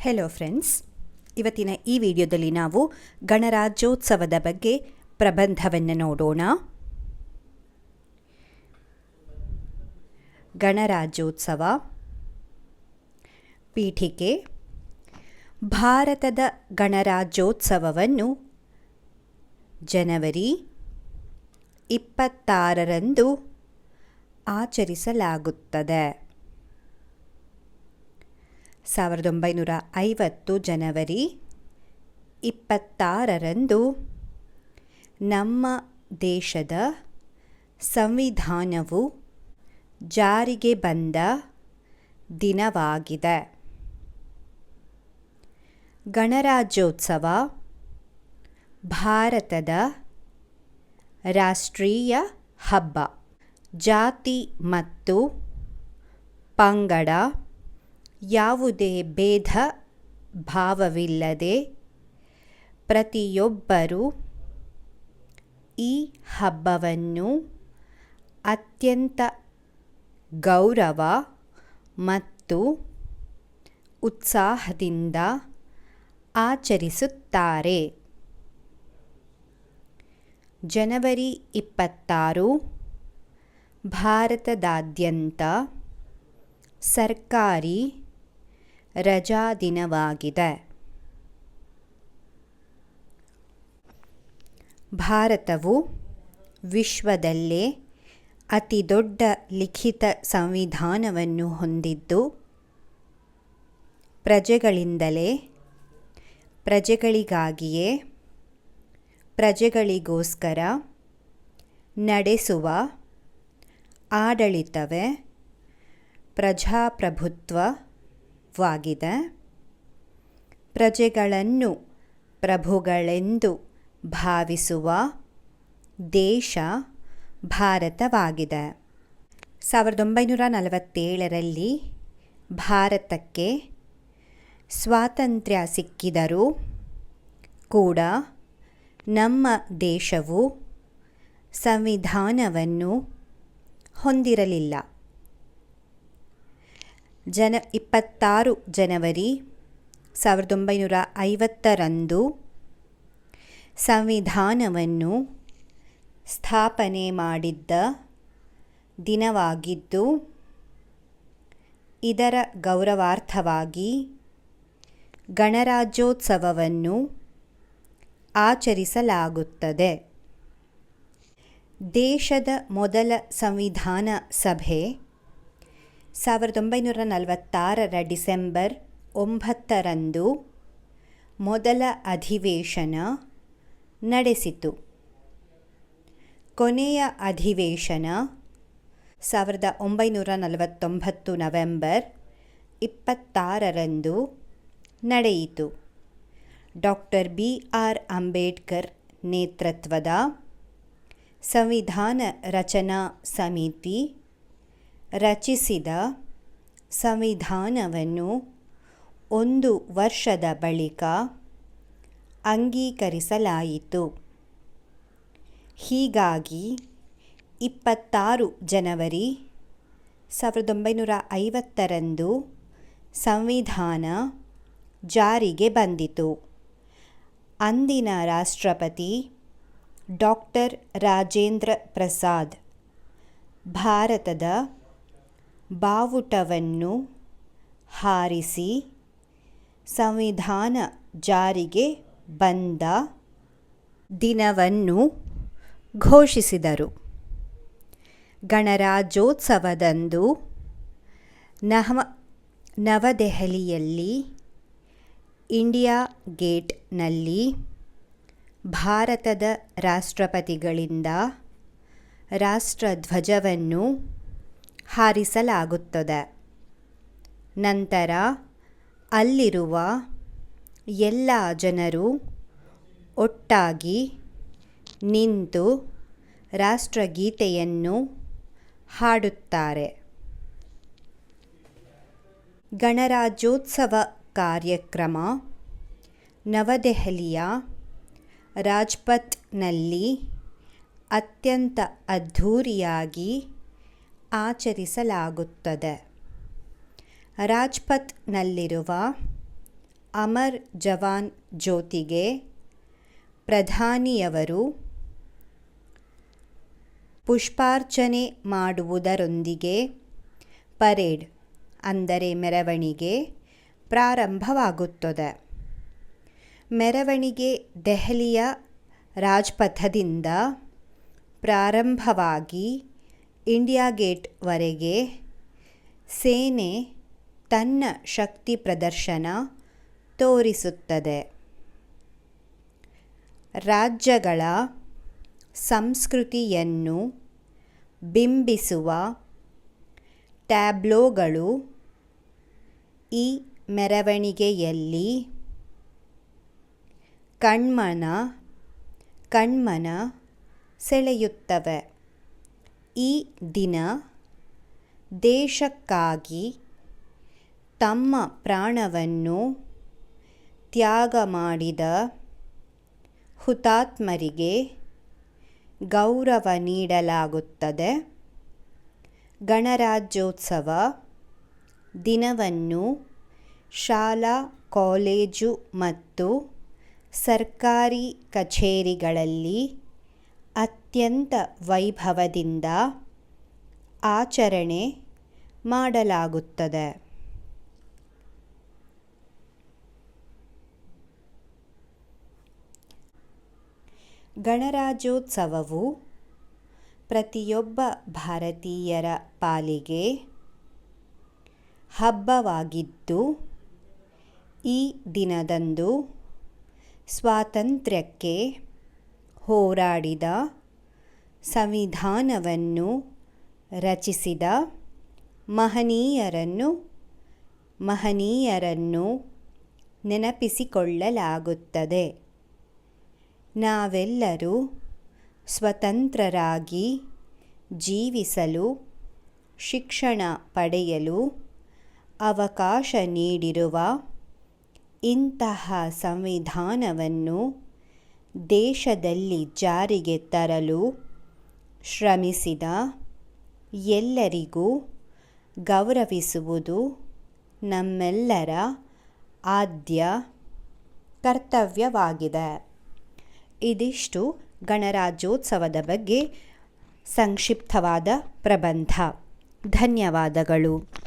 Hello friends ಇವತ್ತಿನ ಈ ವಿಡಿಯೋದಲ್ಲಿ ನಾವು ಗಣರಾಜ್ಯೋತ್ಸವದ ಬಗ್ಗೆ ಪ್ರಬಂಧವನ್ನು ನೋಡೋಣ. ಗಣರಾಜ್ಯೋತ್ಸವ ಪೀಠಿಕೆ. ಭಾರತದ ಗಣರಾಜ್ಯೋತ್ಸವವನ್ನು ಜನವರಿ ಇಪ್ಪತ್ತಾರರಂದು ಆಚರಿಸಲಾಗುತ್ತದೆ. ಸಾವಿರದ ಒಂಬೈನೂರ ಐವತ್ತು ಜನವರಿ ಇಪ್ಪತ್ತಾರರಂದು ನಮ್ಮ ದೇಶದ ಸಂವಿಧಾನವು ಜಾರಿಗೆ ಬಂದ ದಿನವಾಗಿದೆ. ಗಣರಾಜ್ಯೋತ್ಸವ ಭಾರತದ ರಾಷ್ಟ್ರೀಯ ಹಬ್ಬ. ಜಾತಿ ಮತ್ತು ಪಂಗಡ ಯಾವುದೇ ಭೇದ ಭಾವವಿಲ್ಲದೆ ಪ್ರತಿಯೊಬ್ಬರು ಈ ಹಬ್ಬವನ್ನು ಅತ್ಯಂತ ಗೌರವ ಮತ್ತು ಉತ್ಸಾಹದಿಂದ ಆಚರಿಸುತ್ತಾರೆ. ಜನವರಿ ಇಪ್ಪತ್ತಾರು, ಭಾರತದಾದ್ಯಂತ ಸರ್ಕಾರಿ ರಜಾದಿನವಾಗಿದೆ. ಭಾರತವು ವಿಶ್ವದಲ್ಲೇ ಅತಿದೊಡ್ಡ ಲಿಖಿತ ಸಂವಿಧಾನವನ್ನು ಹೊಂದಿದ್ದು ಪ್ರಜೆಗಳಿಂದಲೇ ಪ್ರಜೆಗಳಿಗಾಗಿಯೇ ಪ್ರಜೆಗಳಿಗೋಸ್ಕರ ನಡೆಸುವ ಆಡಳಿತವೇ ಪ್ರಜಾಪ್ರಭುತ್ವವಾಗಿದೆ ಪ್ರಜೆಗಳನ್ನು ಪ್ರಭುಗಳೆಂದು ಭಾವಿಸುವ ದೇಶ ಭಾರತವಾಗಿದೆ. ಸಾವಿರದ ಒಂಬೈನೂರ ನಲವತ್ತೇಳರಲ್ಲಿ ಭಾರತಕ್ಕೆ ಸ್ವಾತಂತ್ರ್ಯ ಸಿಕ್ಕಿದರೂ ಕೂಡ ನಮ್ಮ ದೇಶವು ಸಂವಿಧಾನವನ್ನು ಹೊಂದಿರಲಿಲ್ಲ. ಜನ ಇಪ್ಪತ್ತಾರು ಜನವರಿ ಸಾವಿರದ ಒಂಬೈನೂರ ಐವತ್ತರಂದು ಸಂವಿಧಾನವನ್ನು ಸ್ಥಾಪನೆ ಮಾಡಿದ್ದ ದಿನವಾಗಿದ್ದು, ಇದರ ಗೌರವಾರ್ಥವಾಗಿ ಗಣರಾಜ್ಯೋತ್ಸವವನ್ನು ಆಚರಿಸಲಾಗುತ್ತದೆ. ದೇಶದ ಮೊದಲ ಸಂವಿಧಾನ ಸಭೆ ಸಾವಿರದ ಒಂಬೈನೂರ ನಲವತ್ತಾರರ ಡಿಸೆಂಬರ್ ಒಂಬತ್ತರಂದು ಮೊದಲ ಅಧಿವೇಶನ ನಡೆಸಿತು. ಕೊನೆಯ ಅಧಿವೇಶನ ಸಾವಿರದ ಒಂಬೈನೂರ ನಲವತ್ತೊಂಬತ್ತು ನವೆಂಬರ್ ಇಪ್ಪತ್ತಾರರಂದು ನಡೆಯಿತು. ಡಾಕ್ಟರ್ ಬಿ ಆರ್ ಅಂಬೇಡ್ಕರ್ ನೇತೃತ್ವದ ಸಂವಿಧಾನ ರಚನಾ ಸಮಿತಿ ರಚಿಸಿದ ಸಂವಿಧಾನವನ್ನು ಒಂದು ವರ್ಷದ ಬಳಿಕ ಅಂಗೀಕರಿಸಲಾಯಿತು. ಹೀಗಾಗಿ ಇಪ್ಪತ್ತಾರು ಜನವರಿ ಸಾವಿರದ ಒಂಬೈನೂರ ಐವತ್ತರಂದು ಸಂವಿಧಾನ ಜಾರಿಗೆ ಬಂದಿತು. ಅಂದಿನ ರಾಷ್ಟ್ರಪತಿ ಡಾಕ್ಟರ್ ರಾಜೇಂದ್ರ ಪ್ರಸಾದ್, ಭಾರತದ ಬಾವುಟವನ್ನು ಹಾರಿಸಿ ಸಂವಿಧಾನ ಜಾರಿಗೆ ಬಂದ ದಿನವನ್ನು ಘೋಷಿಸಿದರು. ಗಣರಾಜ್ಯೋತ್ಸವದಂದು ನವ ನವದೆಹಲಿಯಲ್ಲಿ ಇಂಡಿಯಾ ಗೇಟ್ನಲ್ಲಿ ಭಾರತದ ರಾಷ್ಟ್ರಪತಿಗಳಿಂದ ರಾಷ್ಟ್ರಧ್ವಜವನ್ನು ಹಾರಿಸಲಾಗುತ್ತದೆ. ನಂತರ ಅಲ್ಲಿರುವ ಎಲ್ಲ ಜನರು ಒಟ್ಟಾಗಿ ನಿಂತು ರಾಷ್ಟ್ರಗೀತೆಯನ್ನು ಹಾಡುತ್ತಾರೆ. ಗಣರಾಜ್ಯೋತ್ಸವ ಕಾರ್ಯಕ್ರಮ ನವದೆಹಲಿಯ ರಾಜ್ಪಥ್ನಲ್ಲಿ ಅತ್ಯಂತ ಅದ್ಧೂರಿಯಾಗಿ ಆಚರಿಸಲಾಗುತ್ತದೆ. ರಾಜ್ಪಥ್ನಲ್ಲಿರುವ ಅಮರ್ ಜವಾನ್ ಜ್ಯೋತಿಗೆ ಪ್ರಧಾನಿಯವರು ಪುಷ್ಪಾರ್ಚನೆ ಮಾಡುವುದರೊಂದಿಗೆ ಪರೇಡ್ ಅಂದರೆ ಮೆರವಣಿಗೆ ಪ್ರಾರಂಭವಾಗುತ್ತದೆ. ಮೆರವಣಿಗೆ ದೆಹಲಿಯ ರಾಜ್ಪಥದಿಂದ ಪ್ರಾರಂಭವಾಗಿ ಇಂಡಿಯಾ ಗೇಟ್ವರೆಗೆ ಸೇನೆ ತನ್ನ ಶಕ್ತಿ ಪ್ರದರ್ಶನ ತೋರಿಸುತ್ತದೆ. ರಾಜ್ಯಗಳ ಸಂಸ್ಕೃತಿಯನ್ನು ಬಿಂಬಿಸುವ ಟ್ಯಾಬ್ಲೋಗಳು ಈ ಮೆರವಣಿಗೆಯಲ್ಲಿ ಕಣ್ಮನ ಕಣ್ಮನ ಸೆಳೆಯುತ್ತವೆ. ಈ ದಿನ ದೇಶಕ್ಕಾಗಿ ತಮ್ಮ ಪ್ರಾಣವನ್ನು ತ್ಯಾಗ ಮಾಡಿದ ಹುತಾತ್ಮರಿಗೆ ಗೌರವ ನೀಡಲಾಗುತ್ತದೆ. ಗಣರಾಜ್ಯೋತ್ಸವ ದಿನವನ್ನು ಶಾಲಾ, ಕಾಲೇಜು ಮತ್ತು ಸರ್ಕಾರಿ ಕಚೇರಿಗಳಲ್ಲಿ ಅತ್ಯಂತ ವೈಭವದಿಂದ ಆಚರಣೆ ಮಾಡಲಾಗುತ್ತದೆ. ಗಣರಾಜ್ಯೋತ್ಸವವು ಪ್ರತಿಯೊಬ್ಬ ಭಾರತೀಯರ ಪಾಲಿಗೆ ಹಬ್ಬವಾಗಿದ್ದು ಈ ದಿನದಂದು ಸ್ವಾತಂತ್ರ್ಯಕ್ಕೆ ಹೋರಾಡಿದ ಸಂವಿಧಾನವನ್ನು ರಚಿಸಿದ ಮಹನೀಯರನ್ನು ಮಹನೀಯರನ್ನು ನೆನಪಿಸಿಕೊಳ್ಳಲಾಗುತ್ತದೆ. ನಾವೆಲ್ಲರೂ ಸ್ವತಂತ್ರರಾಗಿ ಜೀವಿಸಲು, ಶಿಕ್ಷಣ ಪಡೆಯಲು ಅವಕಾಶ ನೀಡಿರುವ ಇಂತಹ ಸಂವಿಧಾನವನ್ನು ದೇಶದಲ್ಲಿ ಜಾರಿಗೆ ತರಲು ಶ್ರಮಿಸಿದ ಎಲ್ಲರಿಗೂ ಗೌರವಿಸುವುದು ನಮ್ಮೆಲ್ಲರ ಆದ್ಯ ಕರ್ತವ್ಯವಾಗಿದೆ. ಇದಿಷ್ಟು ಗಣರಾಜ್ಯೋತ್ಸವದ ಬಗ್ಗೆ ಸಂಕ್ಷಿಪ್ತವಾದ ಪ್ರಬಂಧ. ಧನ್ಯವಾದಗಳು.